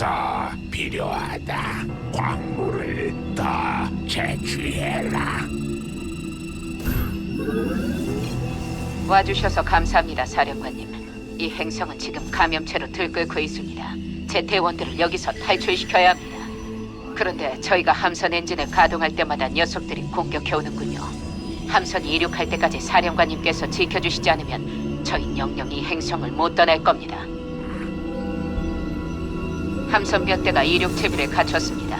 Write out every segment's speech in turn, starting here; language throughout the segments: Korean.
더 필요하다. 광물을 더 채취해라. 와주셔서 감사합니다, 사령관님. 이 행성은 지금 감염체로 들끓고 있습니다. 제 대원들을 여기서 탈출시켜야 합니다. 그런데 저희가 함선 엔진을 가동할 때마다 녀석들이 공격해 오는군요. 함선이 이륙할 때까지 사령관님께서 지켜주시지 않으면 저희 영영 이 행성을 못 떠날 겁니다. 함선 몇 대가 이륙 채비를 갖췄습니다.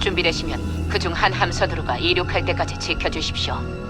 준비되시면 그중 한 함선으로가 이륙할 때까지 지켜주십시오.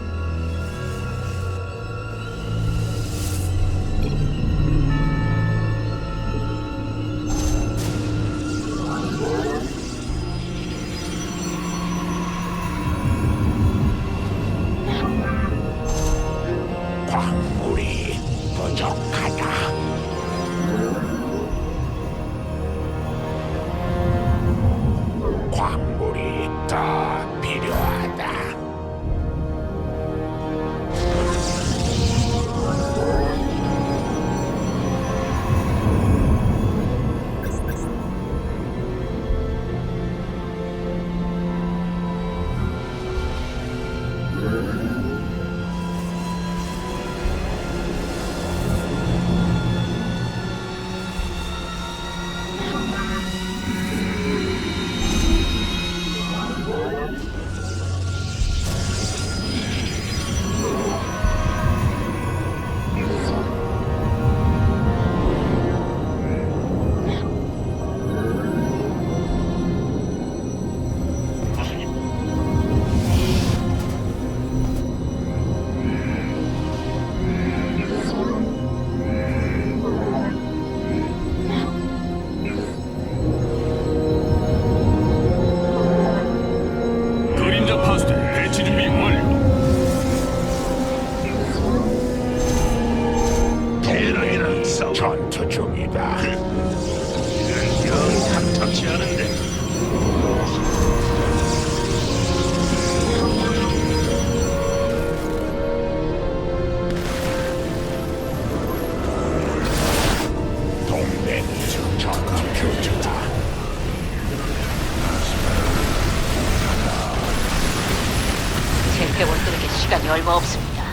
얼마 없습니다.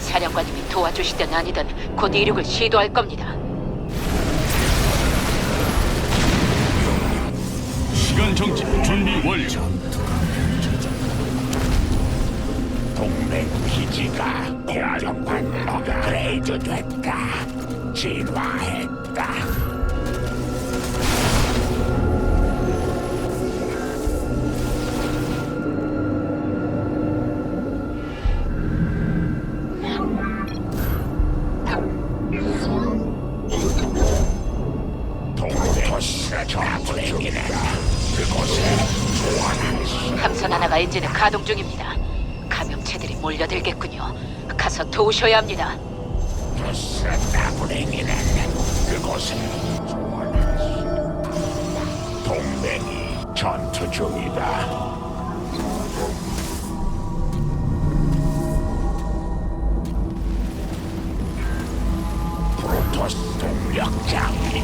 사령관님이 도와주시든 아니든 곧 이륙을 시도할 겁니다. 시간 정지 준비 완료. 동맹 기지가 공격받는 업그레이드 됐다. 진화했다. 가동 중입니다. 감염체들이 몰려들겠군요. 가서 도우셔야 합니다. 그곳에 소환할 수 동맹이 전투 중이다. 프로토스 동력장이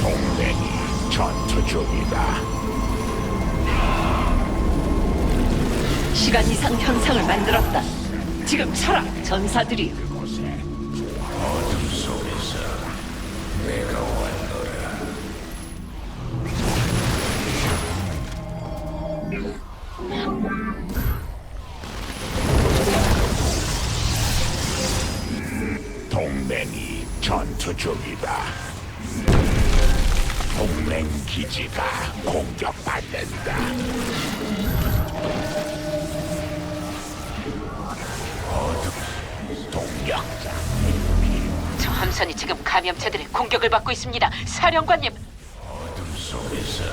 동맹이 전투 중이다. 시간 이상 현상을 만들었다. 지금 쳐라, 전사들이. 동맹이 전투 중이다. 동맹 기지가 공격받는다. 함선이 지금 감염체들의 공격을 받고 있습니다. 사령관님, 어둠 속에서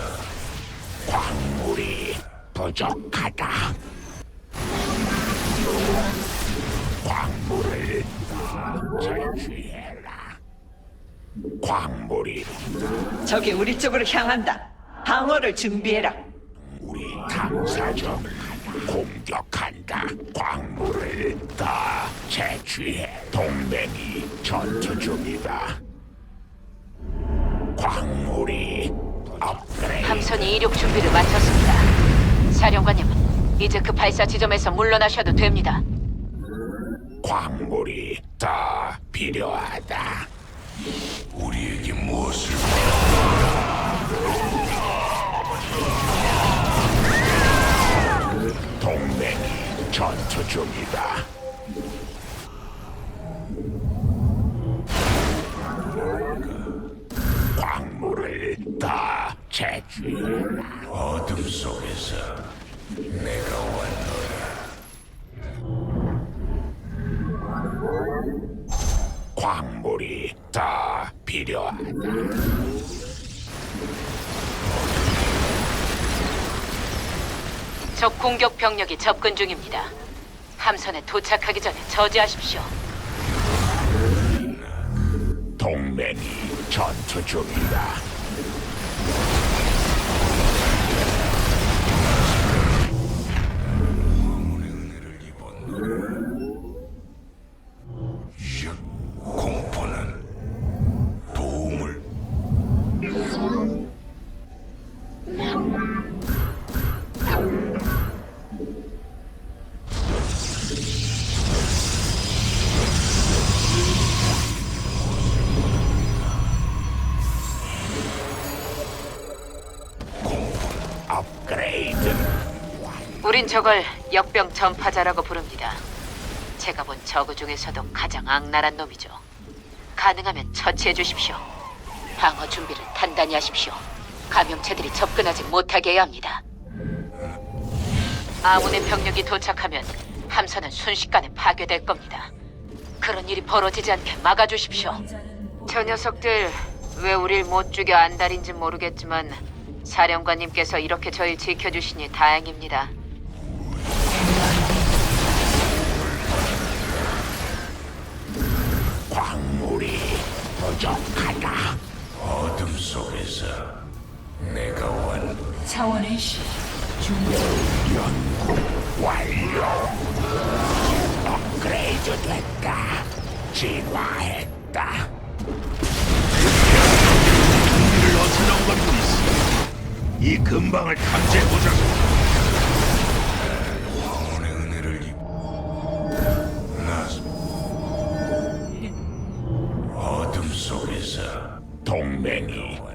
광물이 부족하다. 광물을 채취해라. 광물이 적이 우리 쪽으로 향한다. 방어를 준비해라. 우리 탐사정 공격한다. 광물을 다 채취해. 동맹이 전투 중이다. 광물이 업그레이드 함선이 이륙 준비를 마쳤습니다. 사령관님은 이제 그 발사 지점에서 물러나셔도 됩니다. 광물이 더 필요하다. 우리에게 무엇을 동맹이 전투 중이다. 광물을 더 채취해라. 어둠 속에서 내가 왔노라. 광물이 더 필요하다. 적 공격 병력이 접근 중입니다. 함선에 도착하기 전에 저지하십시오. 동맹이 전투 중이다. 우린 저걸 역병 전파자라고 부릅니다. 제가 본 저그 중에서도 가장 악랄한 놈이죠. 가능하면 처치해 주십시오. 방어 준비를 단단히 하십시오. 감염체들이 접근하지 못하게 해야 합니다. 아문의 병력이 도착하면 함선은 순식간에 파괴될 겁니다. 그런 일이 벌어지지 않게 막아주십시오. 저 녀석들 왜 우릴 못 죽여 안달인지 모르겠지만 사령관님께서 이렇게 저희 지켜주시니 다행입니다. 부족하다. 어둠 속에서 내가 원 차원의 시 연구 완료. 업그레이드 됐다. 진화했다. 이 근방을 탐지해보자고.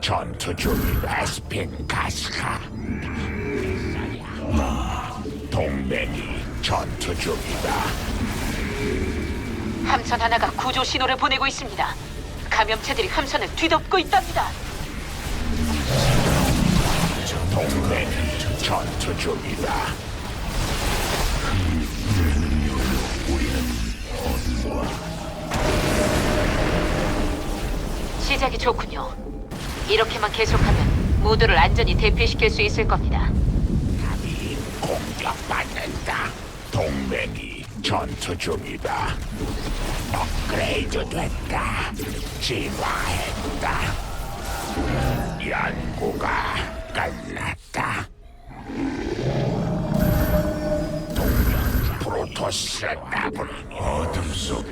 전투 중이다. 에스핀 가스가 동맹이 전투 중이다. 함선 하나가 구조 신호를 보내고 있습니다. 감염체들이 함선을 뒤덮고 있답니다. 동맹이 전투 중이다. 시작이 좋군요. 이렇게만 계속하면 모두를 안전히 대피시킬 수 있을 겁니다. 이 공격받는다. 동맹이 전투 중이다. 업그레이드 됐다. 진화했다. 연구가 끝났다. 프로토스 나블 어둠 속에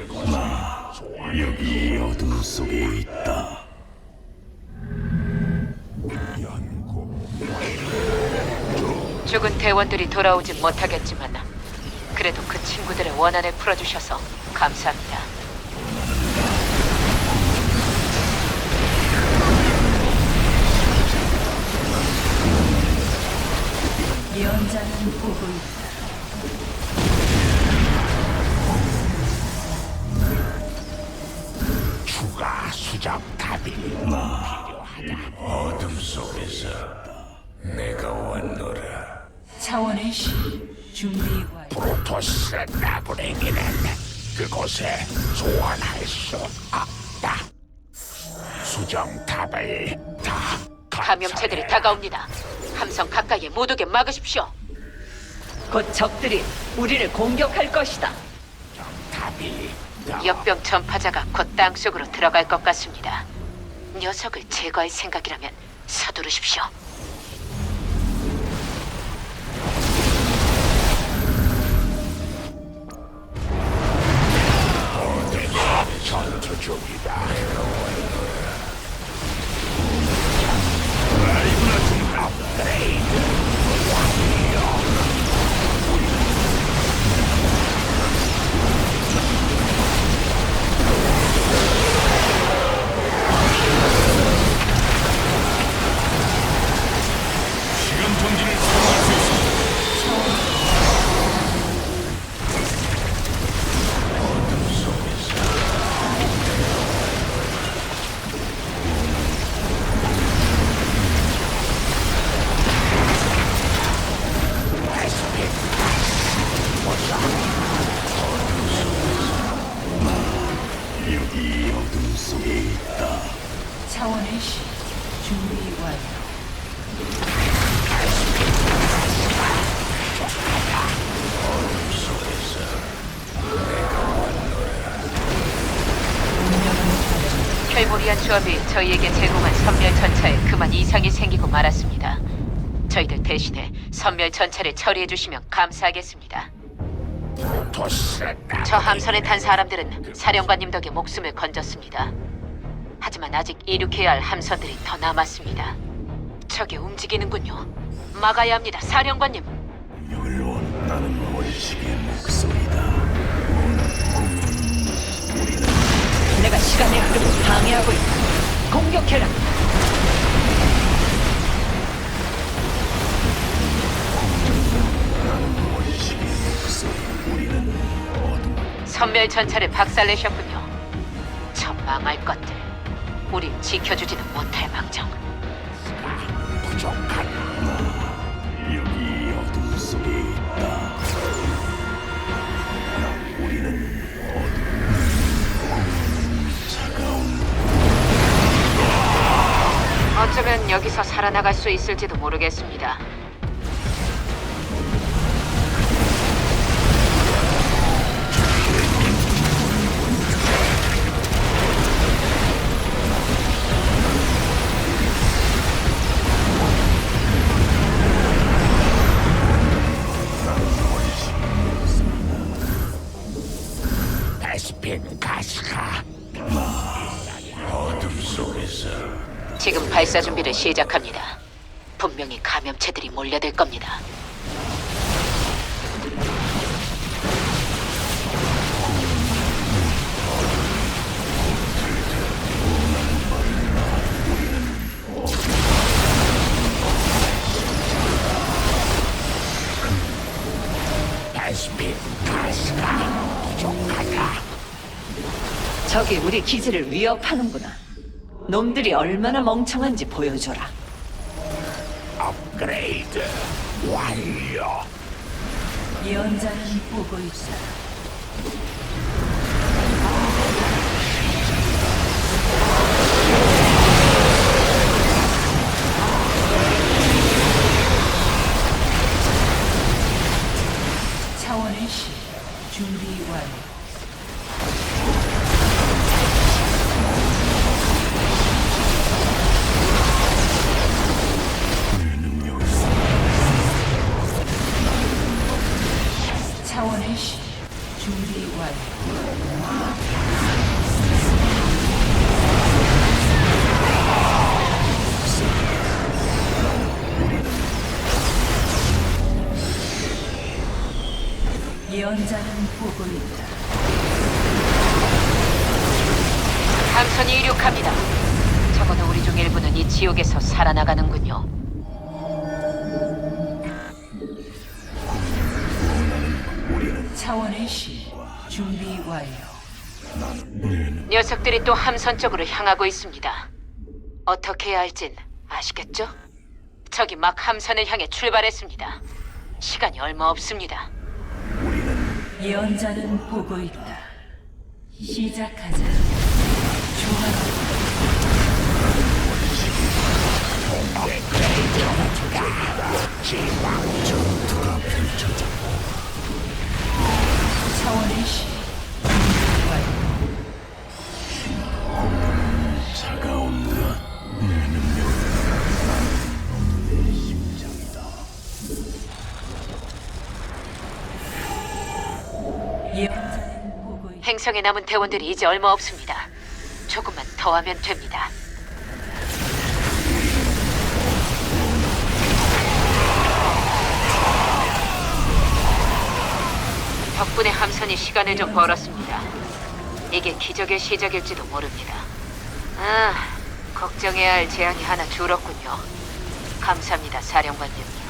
여기 어둠 속에 있다. 죽은 대원들이 돌아오진 못하겠지만 그래도 그 친구들의 원한을 풀어주셔서 감사합니다. 수정탑을 다 감염체들이. 다가옵니다. 함선 가까이에 못 오게 막으십시오. 곧 적들이 우리를 공격할 것이다. 더 역병 전파자가 곧 땅속으로 들어갈 것 같습니다. 녀석을 제거할 생각이라면 서두르십시오. 전투 중이다. 조합이 저희에게 제공한 선멸 전차에 그만 이상이 생기고 말았습니다. 저희들 대신에 선멸 전차를 처리해 주시면 감사하겠습니다. 저 함선에 탄 사람들은 사령관님 덕에 목숨을 건졌습니다. 하지만 아직 이륙해야 할 함선들이 더 남았습니다. 저기 움직이는군요. 막아야 합니다, 사령관님. 내가 시간의 흐름을 방해하고 있다. 공격해라. 선멸 전차를 박살내셨군요. 저 망할 것들. 우린 지켜주지도 못할 망정. 부족한 여기 어둠 속에 있다. 어쩌면 여기서 살아나갈 수 있을지도 모르겠습니다. 발사 준비를 시작합니다. 분명히 감염체들이 몰려들 겁니다. 적이 우리 기지를 위협하는구나. 놈들이 얼마나 멍청한지 보여줘라. 업그레이드 완료. 예언자는 보고. 차 예언자는 보고 있다. 함선이 이륙합니다. 적어도 우리 중 일부는 이 지옥에서 살아나가는군요. 차원의 시 준비 완료. 녀석들이 또 함선 쪽으로 향하고 있습니다. 어떻게 해야 할진 아시겠죠? 적이 막 함선을 향해 출발했습니다. 시간이 얼마 없습니다. 예언자는 보고 있다. 시작하자. 조합 차원의 시 행성에 남은 대원들이 이제 얼마 없습니다. 조금만 더 하면 됩니다. 덕분에 함선이 시간을 좀 벌었습니다. 이게 기적의 시작일지도 모릅니다. 아, 걱정해야 할 재앙이 하나 줄었군요. 감사합니다, 사령관님.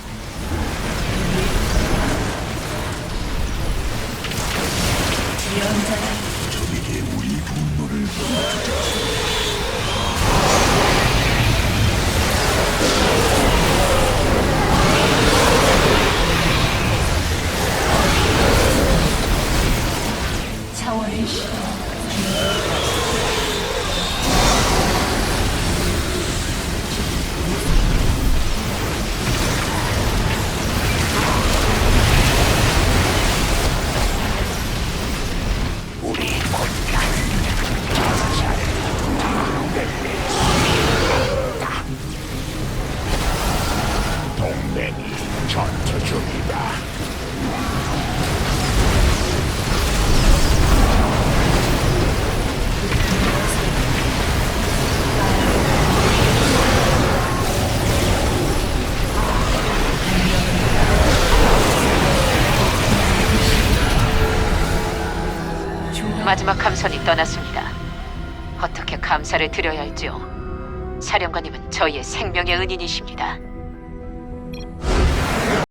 예언자는 차원의 시 전투 중이다. 마지막 함선이 떠났습니다. 어떻게 감사를 드려야 할지요? 사령관님은 저희의 생명의 은인이십니다.